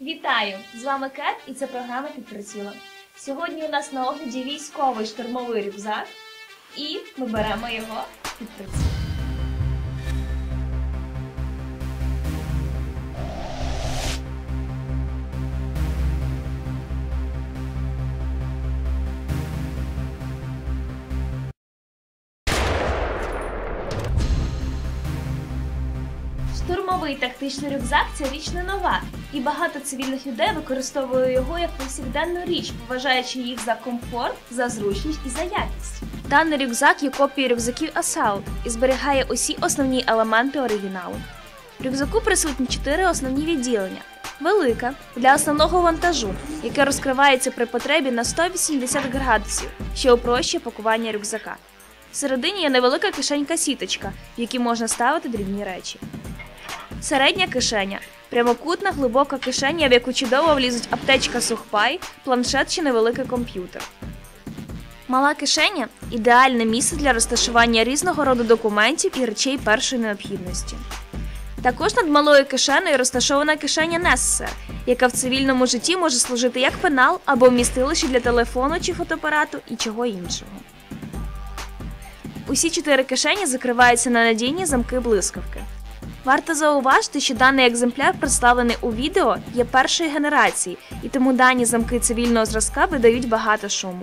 Вітаю! З вами Кет і це програма під прицілом. Сьогодні у нас на огляді військовий штурмовий рюкзак, і ми беремо його під приціл. Штурмовий тактичний рюкзак це річ не нова, і багато цивільних людей використовує його як повсякденну річ, вважаючи їх за комфорт, за зручність і за якість. Даний рюкзак є копією рюкзаків Assault і зберігає усі основні елементи оригіналу. В рюкзаку присутні чотири основні відділення. Велика для основного вантажу, яке розкривається при потребі на 180 градусів, що упрощує пакування рюкзака. Всередині є невелика кишенька-сіточка, в якій можна ставити дрібні речі. Середня кишеня прямокутна глибока кишеня, в яку чудово влізуть аптечка сухпай, планшет чи невеликий комп'ютер. Мала кишеня ідеальне місце для розташування різного роду документів і речей першої необхідності. Також над малою кишенею розташована кишеня Нессе, яка в цивільному житті може служити як пенал або вмістилище для телефону чи фотоапарату і чого іншого. Усі чотири кишені закриваються на надійні замки блискавки. Варто зауважити, що даний екземпляр, представлений у відео, є першої генерації, і тому дані замки цивільного зразка видають багато шуму.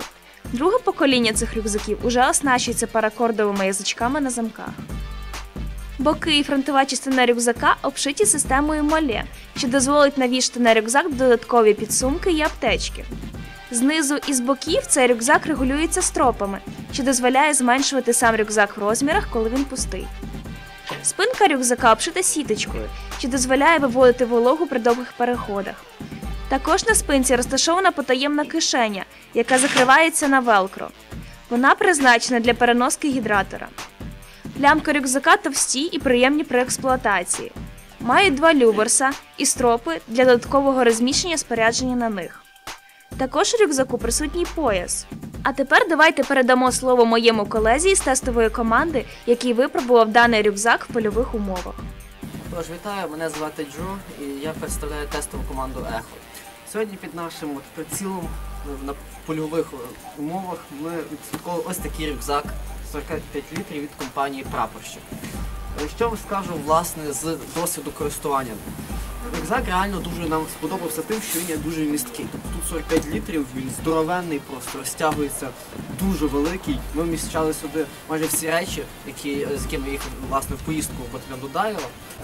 Друге покоління цих рюкзаків уже оснащується паракордовими язичками на замках. Боки і фронтова частина рюкзака обшиті системою молє, що дозволить навішати на рюкзак додаткові підсумки і аптечки. Знизу і з боків цей рюкзак регулюється стропами, що дозволяє зменшувати сам рюкзак в розмірах, коли він пустий. Спинка рюкзака обшита сіточкою, що дозволяє виводити вологу при довгих переходах. Також на спинці розташована потаємна кишеня, яка закривається на велкро. Вона призначена для переноски гідратора. Лямки рюкзака товсті і приємні при експлуатації. Мають два люверса і стропи для додаткового розміщення спорядження на них. Також у рюкзаку присутній пояс. А тепер давайте передамо слово моєму колезі з тестової команди, який випробував даний рюкзак в польових умовах. Тож вітаю, мене звати Джо і я представляю тестову команду Ехо. Сьогодні під нашим прицілом е, на польових е, умовах ми відслідковували ось такий рюкзак 45 літрів від компанії Прапорщик. Е, Що скажу власне з досвіду користування? Рюкзак реально дуже нам сподобався тим, що він є дуже місткий. Тут 45 літрів, він здоровенний, просто розтягується, дуже великий. Ми вміщали сюди майже всі речі, які, з якими їх власне в поїздку потрібно до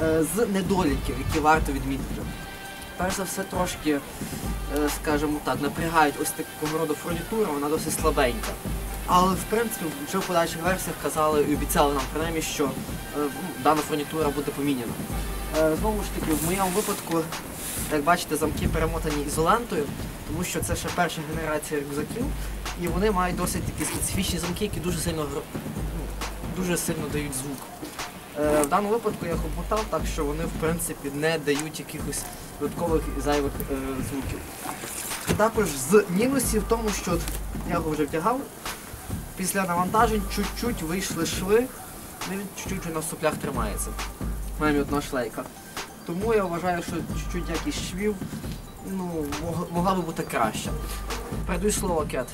Е, з недоліків, які варто відмітити. Перш за все, трошки, е, скажімо так, напрягають ось такого роду фурнітура, вона досить слабенька. Але в принципі вже в подальших версіях казали і обіцяли нам принаймні, що е, дана фурнітура буде поміняна. Е, Знову ж таки, в моєму випадку, як бачите, замки перемотані ізолентою, тому що це ще перша генерація рюкзаків, і вони мають досить такі специфічні замки, які дуже сильно ну, дуже сильно дають звук. Е, В даному випадку я їх обмотав, так що вони в принципі не дають якихось додаткових зайвих звуків. Також з мінусів в тому, що я його вже вдягав, після навантажень чуть-чуть вийшли шви, ну він чуть-чуть на соплях тримається. Маємо одна шлейка. Тому я вважаю, що чуть-чуть якість швів ну, могла би бути краща. Передаю слово Кет.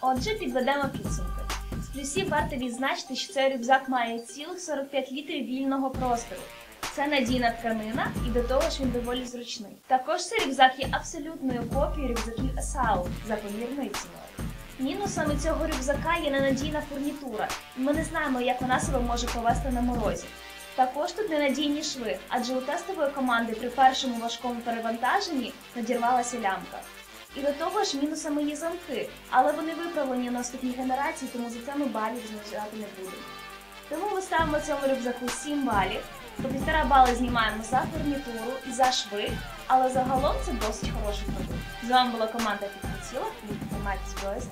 Отже, підведемо підсумки. З плюсів варто відзначити, що цей рюкзак має цілих 45 літрів вільного простору. Це надійна тканина і до того ж він доволі зручний. Також цей рюкзак є абсолютною копією рюкзаків Assault за помірною ціною. Мінусами цього рюкзака є ненадійна фурнітура, і ми не знаємо, як вона себе може повести на морозі. Також тут ненадійні шви, адже у тестової команди при першому важкому перевантаженні надірвалася лямка. І до того ж мінусами є замки, але вони виправлені в наступній генерації, тому за це ми балів знижати не будемо. Тому ми ставимо цьому рюкзаку 7 балів, по півтора бали знімаємо за фурнітуру і за шви, але загалом це досить хороший продукт. З вами була команда Підприціла My was.